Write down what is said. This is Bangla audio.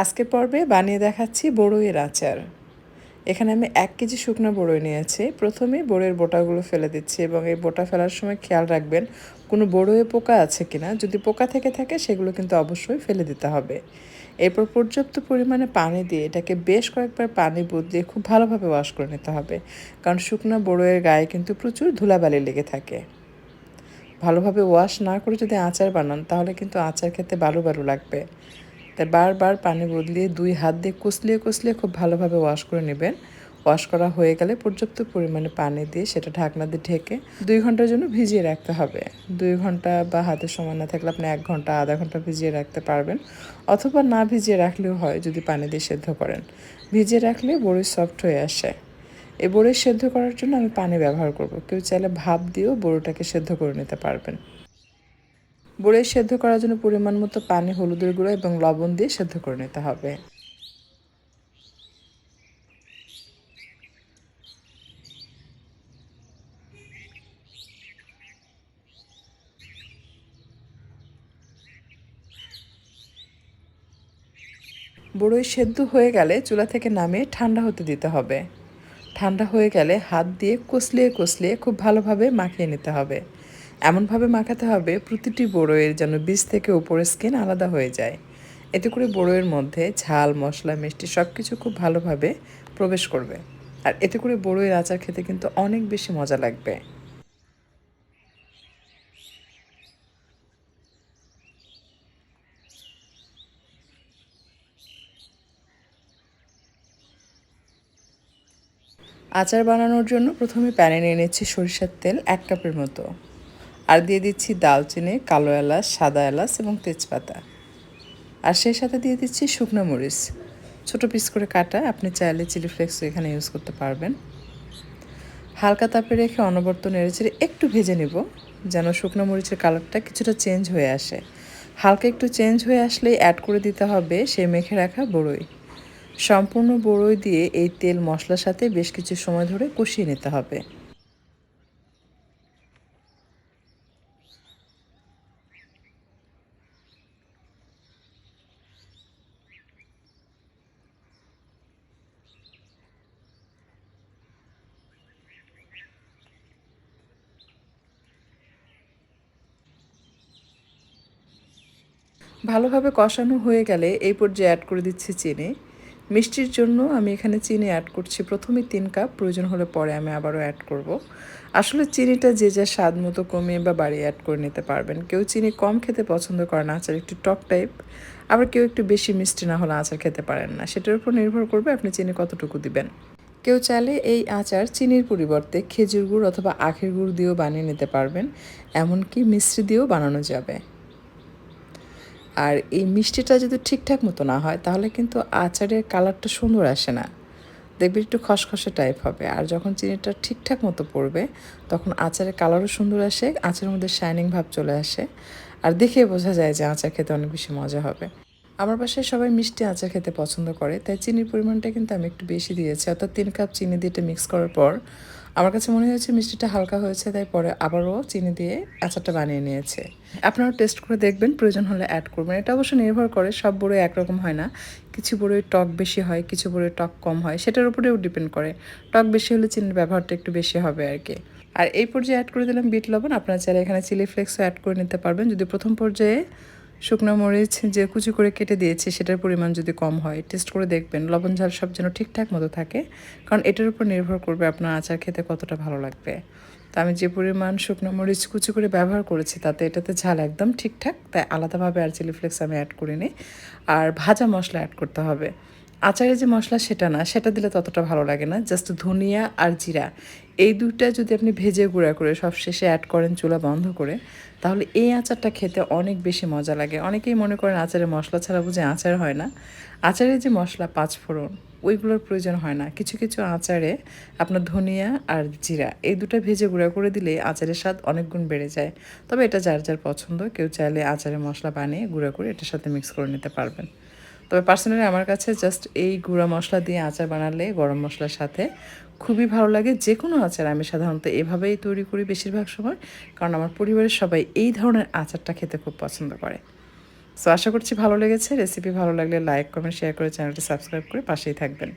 আজকের পর্বে বানিয়ে দেখাচ্ছি বড়ইয়ের আচার। এখানে আমি এক কেজি শুকনো বড়ই নিয়েছি। প্রথমে বড়ইয়ের বোটাগুলো ফেলে দিচ্ছি এবং এই বোটা ফেলার সময় খেয়াল রাখবেন, কোনো বড়ইয়ে পোকা আছে কিনা। যদি পোকা থেকে থাকে, সেগুলো কিন্তু অবশ্যই ফেলে দিতে হবে। এরপর পর্যাপ্ত পরিমাণে পানি দিয়ে এটাকে বেশ কয়েকবার পানি বদলিয়ে খুব ভালোভাবে ওয়াশ করে নিতে হবে। কারণ শুকনো বড়ইয়ের গায়ে কিন্তু প্রচুর ধুলাবালি লেগে থাকে। ভালোভাবে ওয়াশ না করে যদি আচার বানান, তাহলে কিন্তু আচার খেতে বালু বালু লাগবে। তাই বারবার পানি বদলিয়ে দুই হাত দিয়ে কুচলিয়ে কুচলিয়ে খুব ভালোভাবে ওয়াশ করে নেবেন। ওয়াশ করা হয়ে গেলে পর্যাপ্ত পরিমাণে পানি দিয়ে সেটা ঢাকনা দিয়ে ঢেকে দুই ঘণ্টার জন্য ভিজিয়ে রাখতে হবে। দুই ঘণ্টা বা হাতের সময় না থাকলে আপনি এক ঘণ্টা, আধা ঘণ্টা ভিজিয়ে রাখতে পারবেন অথবা না ভিজিয়ে রাখলেও হয় যদি পানি দিয়ে সেদ্ধ করেন। ভিজিয়ে রাখলে বড়ি সফট হয়ে আসে। এই বড়ি সেদ্ধ করার জন্য আমি পানি ব্যবহার করব। কেউ চাইলে ভাপ দিয়েও বড়িটাকে সেদ্ধ করে নিতে পারবেন। বড়ি সেদ্ধ করার জন্য পরিমাণ মতো পানি, হলুদের গুঁড়ো এবং লবণ দিয়ে সেদ্ধ করে নিতে হবে। বড়ই সেদ্ধ হয়ে গেলে চুলা থেকে নামিয়ে ঠান্ডা হতে দিতে হবে। ঠান্ডা হয়ে গেলে হাত দিয়ে কষলিয়ে কষলিয়ে খুব ভালোভাবে মাখিয়ে নিতে হবে। এমনভাবে মাখাতে হবে প্রতিটি বড়ইয়ের যেন বীজ থেকে উপরের স্কিন আলাদা হয়ে যায়। এতে করে বড়ইয়ের মধ্যে ঝাল, মশলা, মিষ্টি সব কিছু খুব ভালোভাবে প্রবেশ করবে। আর এতে করে বড়ইয়ের আচার খেতে কিন্তু অনেক বেশি মজা লাগবে। আচার বানানোর জন্য প্রথমে প্যানে নিয়ে নিচ্ছি সরিষার তেল এক কাপের মতো। আর দিয়ে দিচ্ছি দালচিনি, কালো এলাচ, সাদা এলাচ এবং তেজপাতা। আর সেই সাথে দিয়ে দিচ্ছি শুকনো মরিচ। ছোটো পিস করে কাটা, আপনি চাইলে চিলি ফ্লেক্স এখানে ইউজ করতে পারবেন। হালকা তাপে রেখে অনবর্ত নেড়েচেড়ে একটু ভেজে নেব, যেন শুকনো মরিচের কালারটা কিছুটা চেঞ্জ হয়ে আসে। হালকা একটু চেঞ্জ হয়ে আসলেই অ্যাড করে দিতে হবে সেই মেখে রাখা বড়ই। সম্পূর্ণ বড়ই দিয়ে এই তেল মশলার সাথে বেশ কিছু সময় ধরে কষিয়ে নিতে হবে। ভালোভাবে কষানো হয়ে গেলে এই পর্যায়ে অ্যাড করে দিচ্ছি চিনি, মিষ্টির জন্য আমি এখানে চিনি অ্যাড করছি। প্রথমে তিন কাপ প্রয়োজন হলে পরে আমি আবারও অ্যাড করব। আসলে চিনিটা যে যা স্বাদ মতো কমিয়ে বা বাড়িয়ে অ্যাড করে নিতে পারবেন। কেউ চিনি কম খেতে পছন্দ করে না, আচার একটু টক টাইপ আবার কেউ একটু বেশি মিষ্টি না হলে আচার খেতে পারেন না। সেটার উপর নির্ভর করবে আপনি চিনি কতটুকু দিবেন। কেউ চাইলে এই আচার চিনির পরিবর্তে খেজুর গুড় অথবা আখের গুড় দিয়েও বানিয়ে নিতে পারবেন, এমনকি মিশ্রি দিয়েও বানানো যাবে। আর এই মিষ্টিটা যদি ঠিকঠাক মতো না হয়, তাহলে কিন্তু আচারের কালারটা সুন্দর আসে না। দেখবে একটু খসখসে টাইপ হবে। আর যখন চিনিটা ঠিকঠাক মতো পড়বে, তখন আচারের কালারও সুন্দর আসে, আচারের মধ্যে শাইনিং ভাব চলে আসে। আর দেখে বোঝা যায় যে আচার খেতে অনেক বেশি মজা হবে। আমার বাসায় সবাই মিষ্টি আচার খেতে পছন্দ করে, তাই চিনির পরিমাণটা কিন্তু আমি একটু বেশি দিয়েছি। অর্থাৎ তিন কাপ চিনি দিয়ে এটা মিক্স করার পর আমার কাছে মনে হয়েছে মিষ্টিটা হালকা হয়েছে, তাই পরে আবারও চিনি দিয়ে আচারটা বানিয়ে নিয়েছে। আপনারা টেস্ট করে দেখবেন, প্রয়োজন হলে অ্যাড করবেন। এটা অবশ্য নির্ভর করে, সব বড়ই একরকম হয় না। কিছু বড়ই টক বেশি হয়, কিছু বড়ই টক কম হয়, সেটার উপরেও ডিপেন্ড করে। টক বেশি হলে চিনির ব্যবহারটা একটু বেশি হবে আর কি। আর এই পর্যায়ে অ্যাড করে দিলাম বিট লবণ। আপনারা চাইলে এখানে চিলি ফ্লেক্সও অ্যাড করে নিতে পারবেন। যদি প্রথম পর্যায়ে শুকনো মরিচ যে কুচি করে কেটে দিয়েছি, সেটার পরিমাণ যদি কম হয় টেস্ট করে দেখবেন। লবণ, ঝাল সব যেন ঠিকঠাক মতো থাকে, কারণ এটার উপর নির্ভর করবে আপনার আচার খেতে কতটা ভালো লাগবে। তো আমি যে পরিমাণ শুকনো মরিচ কুচি করে ব্যবহার করেছি, তাতে এটাতে ঝাল একদম ঠিকঠাক, তাই আলাদাভাবে আর চিলি ফ্লেক্স আমি অ্যাড করিনি। আর ভাজা মশলা অ্যাড করতে হবে। আচারের যে মশলা, সেটা না। সেটা দিলে ততটা ভালো লাগে না। জাস্ট ধনিয়া আর জিরা। এই দুইটা যদি আপনি ভেজে গুঁড়া করে সব শেষে অ্যাড করেন চুলা বন্ধ করে, তাহলে এই আচারটা খেতে অনেক বেশি মজা লাগে। অনেকেই মনে করেন আচারে মশলা ছাড়া বুঝে আচার হয় না। আচারের যে মশলা, পাঁচফোড়ন, ওইগুলোর প্রয়োজন হয় না। কিছু কিছু আচারে আপনার ধনিয়া আর জিরা, এই দুটো ভেজে গুঁড়া করে দিলে আচারের স্বাদ অনেক গুণ বেড়ে যায়। তবে এটা যার যার পছন্দ। কেউ চাইলে আচারের মশলা বানিয়ে গুঁড়া করে এটার সাথে মিক্স করে নিতে পারবেন। তবে পার্সোনালি আমার কাছে জাস্ট এই গুঁড়া মশলা দিয়ে আচার বানালে, গরম মশলার সাথে খুবই ভালো লাগে। যে কোনো আচার আমি সাধারণত এভাবেই তৈরি করি বেশিরভাগ সময়, কারণ আমার পরিবারের সবাই এই ধরনের আচারটা খেতে খুব পছন্দ করে। সো আশা করছি ভালো লেগেছে। রেসিপি ভালো লাগলে লাইক কমেন্ট শেয়ার করে চ্যানেলটি সাবস্ক্রাইব করে পাশেই থাকবেন।